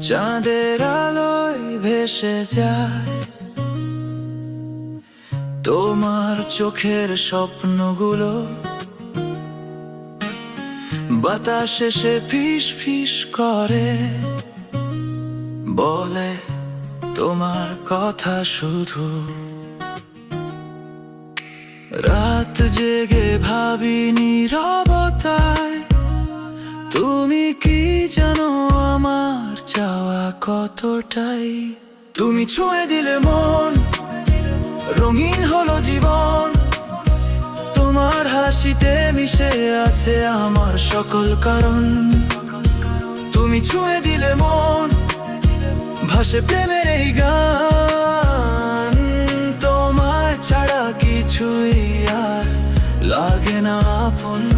চাঁদের আলোয় ভেসে যায়। তোমার চোখের স্বপ্নগুলো বাতাসে সে ফিস ফিস করে। বলে তোমার কথা শুধু। রাত জেগে ভাবি নীরবতায়, তুমি কি জানো? চাওয়া কতটাই? তুমি ছুঁয়ে দিলে মন, রঙিন হলো জীবন। তোমার হাসিতে মিশে আছে আমার সকল কারণ। তুমি ছুঁয়ে দিলে মন, ভাসে প্রেমের এই গান। তোমায় ছাড়া কিছুই আর লাগে না আপন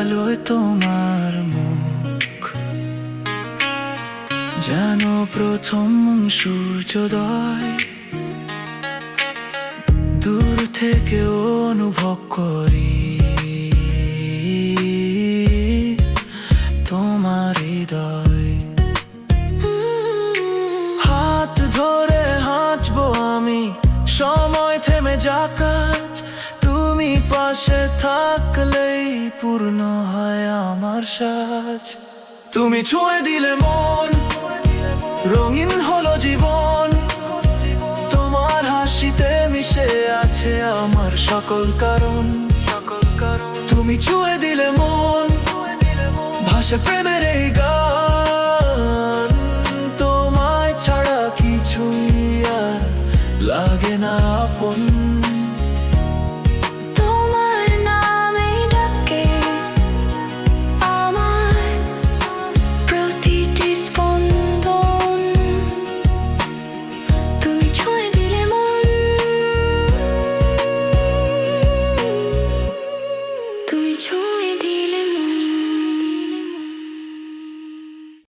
আলোয় তোমার মুখ। প্রথম সূর্যোদয়। দূর থেকে অনুভব করি। তোমার হৃদয়। হাত ধরে হাঁচবো আমি। সময় থেমে যা যাকাজ তুমি পাশে থাকলেই পূর্ণ হয় আমার সাজ। তুমি ছুঁয়ে দিলে মন, রঙিন হলো জীবন। তোমার হাসিতে মিশে আছে আমার সকল কারণ। তুমি ছুঁয়ে দিলে মন ভাষা প্রেমের এই গান। তোমায় ছাড়া কিছুই আর লাগে না আপন।